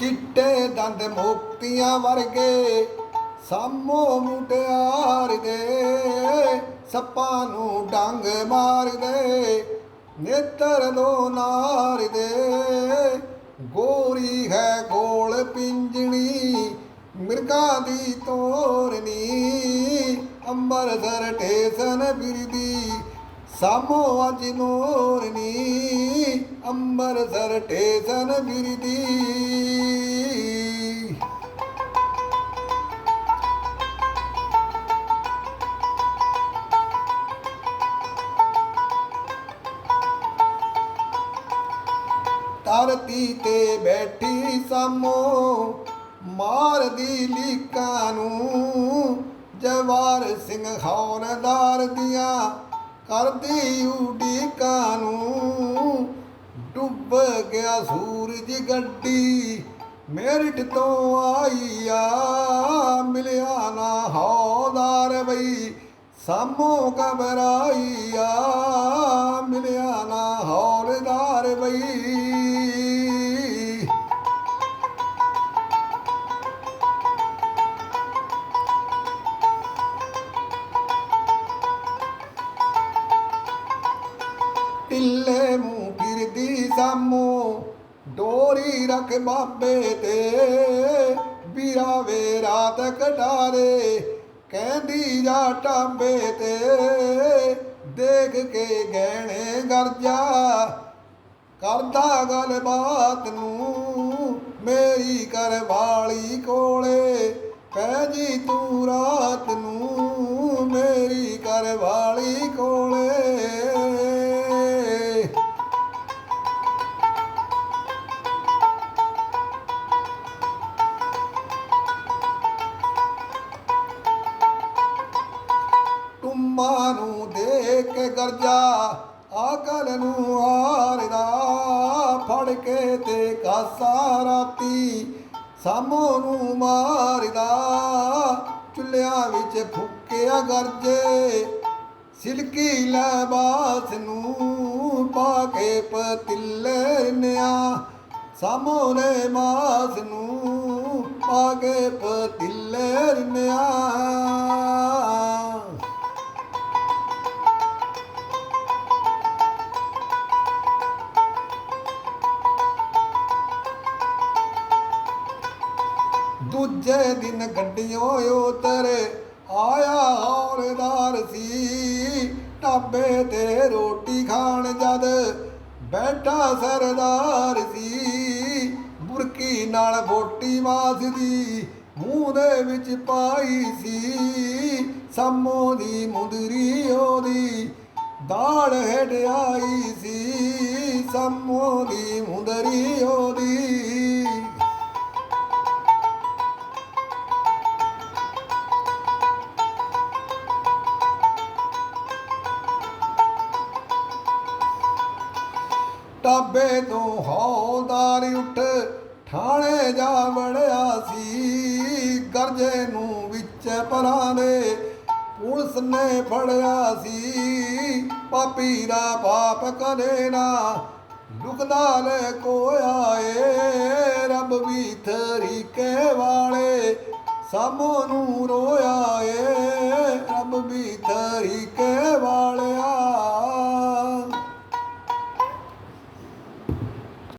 ਚਿੱਟੇ ਦੰਦ ਮੋਕਤੀਆਂ ਵਰਗੇ, ਸਾਮੋ ਮੁਟਿਆਰ ਦੇ, ਸੱਪਾਂ ਨੂੰ ਡੰਗ ਮਾਰਦੇ, ਨੇਤਰ ਦੋ ਨਾਰ ਦੇ। ਗੋਰੀ ਹੈ ਗੋਲ ਪਿੰਜਣੀ, ਮਿਰਗਾਂ ਦੀ ਤੋਰਨੀ ਅੰਬਰਸਰ ਟੇਸਨ ਫਿਰਦੀ ਸਾਮੋ ਅੱਜ ਨੋਰਨੀ ਅੰਬਰਸਰ ਟੇਸਨ ਫਿਰਦੀ ਧਰਤੀ ਤੇ ਬੈਠੀ ਸਾਮੋ ਮਾਰਦੀ ਲੀਕਾਂ ਨੂੰ ਜਵਾਰ ਸਿੰਘ ਹੌਲਦਾਰ ਦੀਆਂ ਕਰਦੀ ਉਡੀਕਾਂ ਨੂੰ। ਡੁੱਬ ਗਿਆ ਸੂਰਜ ਗੱਡੀ, ਮੇਰਠ ਤੋਂ ਆਈ ਆ ਮਿਲਿਆ ਨਾ ਹੌਦਾਰ ਬਈ, ਸਾਮੋ ਘਬਰਾਈ ਆ ਟਿੱਲੇ ਮੂੰਹ ਫਿਰਦੀ ਸਾਮੋ, ਡੋਰੀ ਰੱਖ ਬਾਬੇ ਤੇ। ਵੀਰਾ ਵੇ ਰਾਤ ਕਟਾਰੇ ਕਹਿੰਦੀ ਜਾ ਟਾਂਬੇ ਤੇ। ਦੇਖ ਕੇ ਗਹਿਣੇ ਗਰਜਾ, ਕਰਦਾ ਗੱਲਬਾਤ ਨੂੰ, ਮੇਰੀ ਘਰ ਵਾਲੀ ਕੋਲੇ। ਪੈ ਜੀ ਤੂੰ ਰਾਤ ਟੁੰਮਾ ਨੂੰ ਦੇਖ ਕੇ ਗਰਜਾ, ਆਕਲ ਨੂੰ ਹਾਰਦਾ ਫੜ ਕੇ ਤੇ ਕਾਸਾ ਰਾਤੀ ਸਾਮੋ ਨੂੰ ਮਾਰਦਾ। ਚੁੱਲਿਆਂ ਵਿੱਚ ਫੁੱਕਿਆ ਗਰਜੇ, ਸਿਲਕੀ ਲਿਬਾਸ ਨੂੰ ਪਾ ਕੇ ਪਤਿੱਲੇ ਨਿਆ। ਸਾਮੋ ਨੇ ਮਾਸ ਨੂੰ ਪਾ ਕੇ ਪਤਿੱਲੇ ਨਿਆ। ਦੂਜੇ ਦਿਨ ਗੱਡੀਆਂ ਉਤਰੇ, ਆਇਆ ਹੌਲਦਾਰ ਸੀ, ਢਾਬੇ ਤੇ ਰੋਟੀ ਖਾਣ ਜਦ ਬੈਠਾ ਸਰਦਾਰ ਸੀ ਬੁਰਕੀ ਨਾਲ ਬੋਟੀ ਮਾਸਦੀ ਮੂੰਹ ਦੇ ਵਿੱਚ ਪਾਈ ਸੀ, ਸਾਮੋ ਦੀ ਮੁੰਦਰੀ ਉਹਦੀ ਦਾੜ ਹੇਠ ਆਈ ਸੀ, ਸਾਮੋ ਦੀ ਮੁੰਦਰੀ ਟਾਬੇ ਤੋਂ ਹੌਲਦਾਰ ਉੱਠ ਠਾਣੇ ਜਾ ਵੜਿਆ ਸੀ। ਗਰਜੇ ਨੂੰ ਵਿੱਚ ਪਰਾਂ ਦੇ ਪੁਲਿਸ ਨੇ ਫੜਿਆ ਸੀ। ਪਾਪੀ ਦਾ ਪਾਪ ਕਦੇ ਨਾ ਲੁਕਦਾ ਲੈ ਕੋਇਆ ਏ ਰੱਬ ਵੀ ਤਰੀਕੇ ਵਾਲੇ ਸਾਮੋ ਨੂੰ ਰੋਇਆ ਏ।